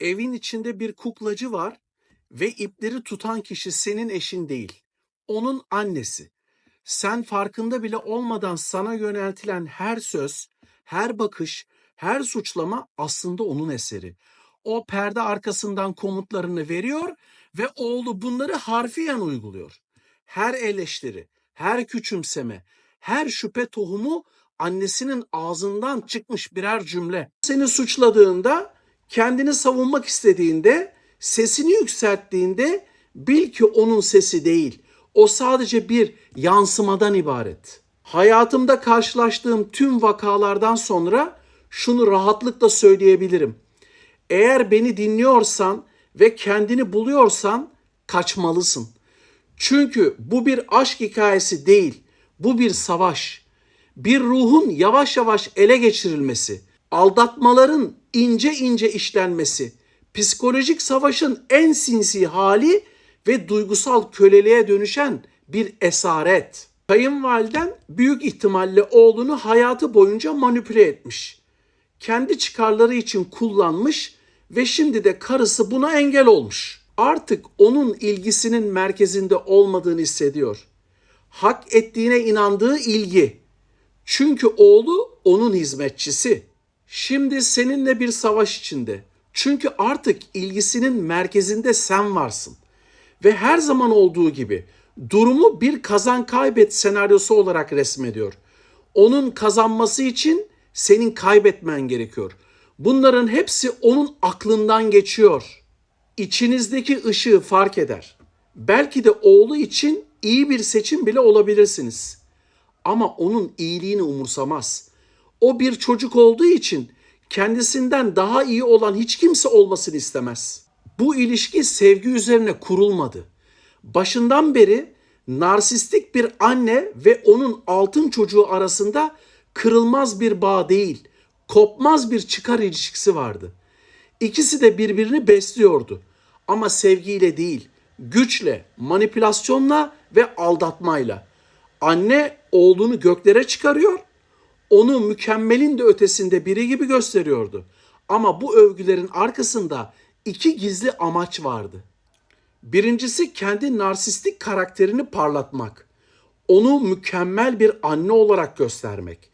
Evin içinde bir kuklacı var ve ipleri tutan kişi senin eşin değil. Onun annesi. Sen farkında bile olmadan sana yöneltilen her söz, her bakış, her suçlama aslında onun eseri. O perde arkasından komutlarını veriyor ve oğlu bunları harfiyen uyguluyor. Her eleştiri, her küçümseme, her şüphe tohumu annesinin ağzından çıkmış birer cümle. Seni suçladığında, kendini savunmak istediğinde, sesini yükselttiğinde bil ki onun sesi değil. O sadece bir yansımadan ibaret. Hayatımda karşılaştığım tüm vakalardan sonra şunu rahatlıkla söyleyebilirim. Eğer beni dinliyorsan ve kendini buluyorsan kaçmalısın. Çünkü bu bir aşk hikayesi değil, bu bir savaş. Bir ruhun yavaş yavaş ele geçirilmesi, aldatmaların ince ince işlenmesi, psikolojik savaşın en sinsi hali ve duygusal köleliğe dönüşen bir esaret. Kayınvaliden büyük ihtimalle oğlunu hayatı boyunca manipüle etmiş. Kendi çıkarları için kullanmış ve şimdi de karısı buna engel olmuş. Artık onun ilgisinin merkezinde olmadığını hissediyor. Hak ettiğine inandığı ilgi. Çünkü oğlu onun hizmetçisi. Şimdi seninle bir savaş içinde. Çünkü artık ilgisinin merkezinde sen varsın. Ve her zaman olduğu gibi durumu bir kazan kaybet senaryosu olarak resmediyor. Onun kazanması için senin kaybetmen gerekiyor. Bunların hepsi onun aklından geçiyor. İçinizdeki ışığı fark eder. Belki de oğlu için iyi bir seçim bile olabilirsiniz. Ama onun iyiliğini umursamaz. O bir çocuk olduğu için kendisinden daha iyi olan hiç kimse olmasını istemez. Bu ilişki sevgi üzerine kurulmadı. Başından beri narsistik bir anne ve onun altın çocuğu arasında kırılmaz bir bağ değil, kopmaz bir çıkar ilişkisi vardı. İkisi de birbirini besliyordu. Ama sevgiyle değil, güçle, manipülasyonla ve aldatmayla. Anne oğlunu göklere çıkarıyor, onu mükemmelin de ötesinde biri gibi gösteriyordu. Ama bu övgülerin arkasında iki gizli amaç vardı. Birincisi kendi narsistik karakterini parlatmak. Onu mükemmel bir anne olarak göstermek.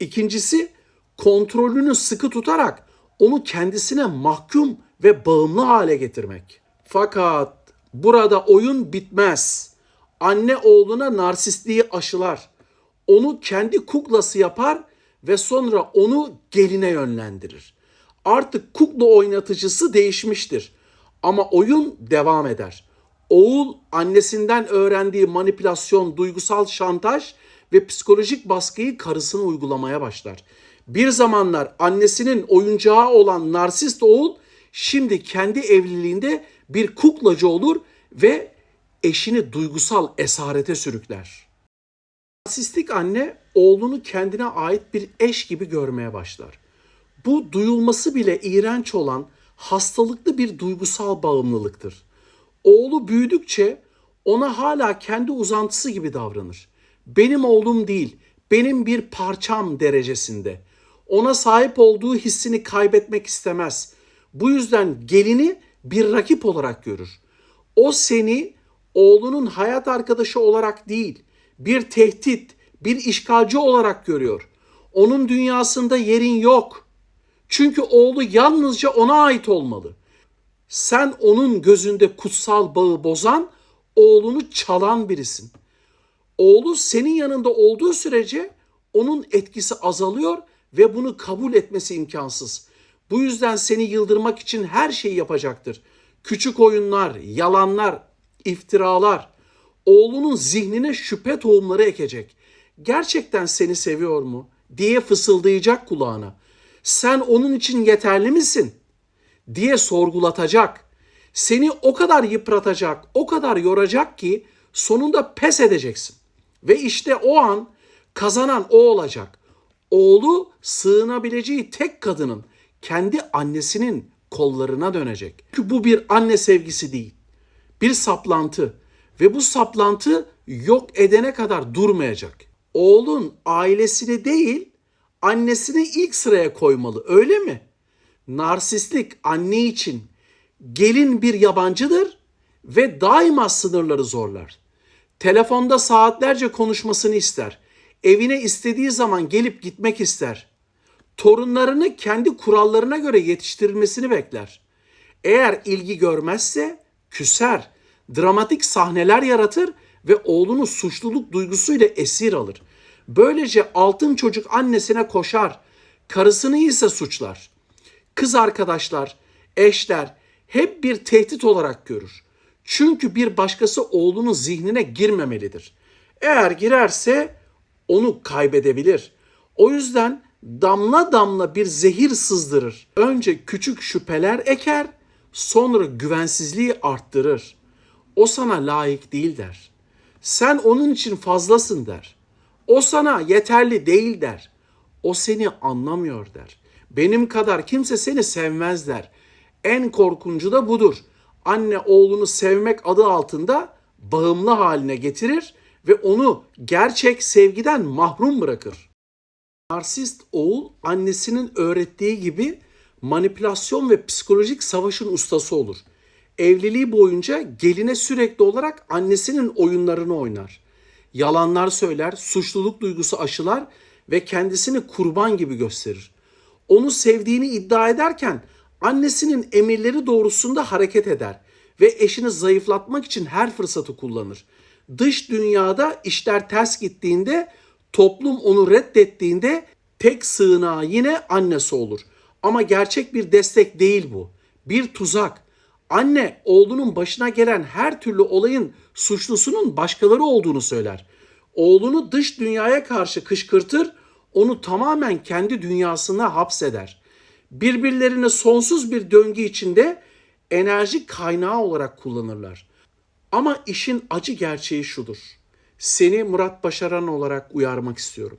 İkincisi kontrolünü sıkı tutarak onu kendisine mahkum ve bağımlı hale getirmek. Fakat burada oyun bitmez. Anne oğluna narsistliği aşılar. Onu kendi kuklası yapar ve sonra onu geline yönlendirir. Artık kukla oynatıcısı değişmiştir. Ama oyun devam eder. Oğul annesinden öğrendiği manipülasyon, duygusal şantaj ve psikolojik baskıyı karısına uygulamaya başlar. Bir zamanlar annesinin oyuncağı olan narsist oğul şimdi kendi evliliğinde bir kuklacı olur ve eşini duygusal esarete sürükler. Narsistik anne oğlunu kendine ait bir eş gibi görmeye başlar. Bu duyulması bile iğrenç olan hastalıklı bir duygusal bağımlılıktır. Oğlu büyüdükçe ona hala kendi uzantısı gibi davranır. Benim oğlum değil, benim bir parçam derecesinde. Ona sahip olduğu hissini kaybetmek istemez. Bu yüzden gelini bir rakip olarak görür. O seni oğlunun hayat arkadaşı olarak değil, bir tehdit, bir işgalci olarak görüyor. Onun dünyasında yerin yok. Çünkü oğlu yalnızca ona ait olmalı. Sen onun gözünde kutsal bağı bozan, oğlunu çalan birisin. Oğlu senin yanında olduğu sürece onun etkisi azalıyor ve bunu kabul etmesi imkansız. Bu yüzden seni yıldırmak için her şeyi yapacaktır. Küçük oyunlar, yalanlar, iftiralar. Oğlunun zihnine şüphe tohumları ekecek. Gerçekten seni seviyor mu diye fısıldayacak kulağına. Sen onun için yeterli misin diye sorgulatacak. Seni o kadar yıpratacak, o kadar yoracak ki sonunda pes edeceksin. Ve işte o an kazanan o olacak. Oğlu sığınabileceği tek kadının kendi annesinin kollarına dönecek. Çünkü bu bir anne sevgisi değil. Bir saplantı ve bu saplantı yok edene kadar durmayacak. Oğlun ailesini değil, annesini ilk sıraya koymalı. Öyle mi? Narsistlik anne için, Gelin bir yabancıdır ve daima sınırları zorlar. Telefonda saatlerce konuşmasını ister. Evine istediği zaman gelip gitmek ister. Torunlarını kendi kurallarına göre yetiştirilmesini bekler. Eğer ilgi görmezse küser, dramatik sahneler yaratır ve oğlunu suçluluk duygusuyla esir alır. Böylece altın çocuk annesine koşar, karısını ise suçlar. Kız arkadaşlar, eşler hep bir tehdit olarak görür. Çünkü bir başkası oğlunun zihnine girmemelidir. Eğer girerse onu kaybedebilir. O yüzden damla damla bir zehir sızdırır. Önce küçük şüpheler eker, sonra güvensizliği arttırır. O sana layık değil der. Sen onun için fazlasın der. O sana yeterli değil der. O seni anlamıyor der. Benim kadar kimse seni sevmez der. En korkuncu da budur. Anne oğlunu sevmek adı altında bağımlı haline getirir ve onu gerçek sevgiden mahrum bırakır. Narsist oğul annesinin öğrettiği gibi manipülasyon ve psikolojik savaşın ustası olur. Evliliği boyunca geline sürekli olarak annesinin oyunlarını oynar. Yalanlar söyler, suçluluk duygusu aşılar ve kendisini kurban gibi gösterir. Onu sevdiğini iddia ederken annesinin emirleri doğrusunda hareket eder ve eşini zayıflatmak için her fırsatı kullanır. Dış dünyada işler ters gittiğinde, toplum onu reddettiğinde tek sığınağı yine annesi olur. Ama gerçek bir destek değil bu. Bir tuzak. Anne oğlunun başına gelen her türlü olayın suçlusunun başkaları olduğunu söyler. Oğlunu dış dünyaya karşı kışkırtır, onu tamamen kendi dünyasına hapseder. Birbirlerini sonsuz bir döngü içinde enerji kaynağı olarak kullanırlar. Ama işin acı gerçeği şudur. Seni Murat Başaran olarak uyarmak istiyorum.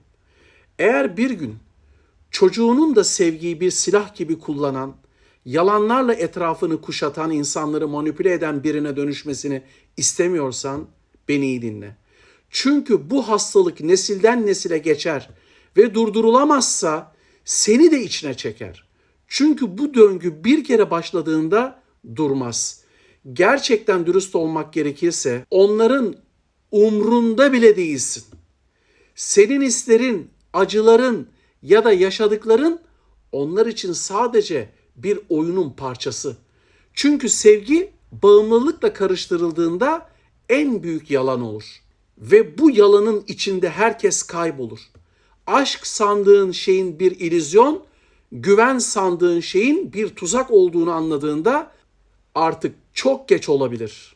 Eğer bir gün çocuğunun da sevgiyi bir silah gibi kullanan, yalanlarla etrafını kuşatan, insanları manipüle eden birine dönüşmesini istemiyorsan beni iyi dinle. Çünkü bu hastalık nesilden nesile geçer ve durdurulamazsa seni de içine çeker. Çünkü bu döngü bir kere başladığında durmaz. Gerçekten dürüst olmak gerekirse onların umrunda bile değilsin. Senin hislerin, acıların ya da yaşadıkların onlar için sadece bir oyunun parçası. Çünkü sevgi bağımlılıkla karıştırıldığında en büyük yalan olur. Ve bu yalanın içinde herkes kaybolur. Aşk sandığın şeyin bir ilüzyon, güven sandığın şeyin bir tuzak olduğunu anladığında artık çok geç olabilir.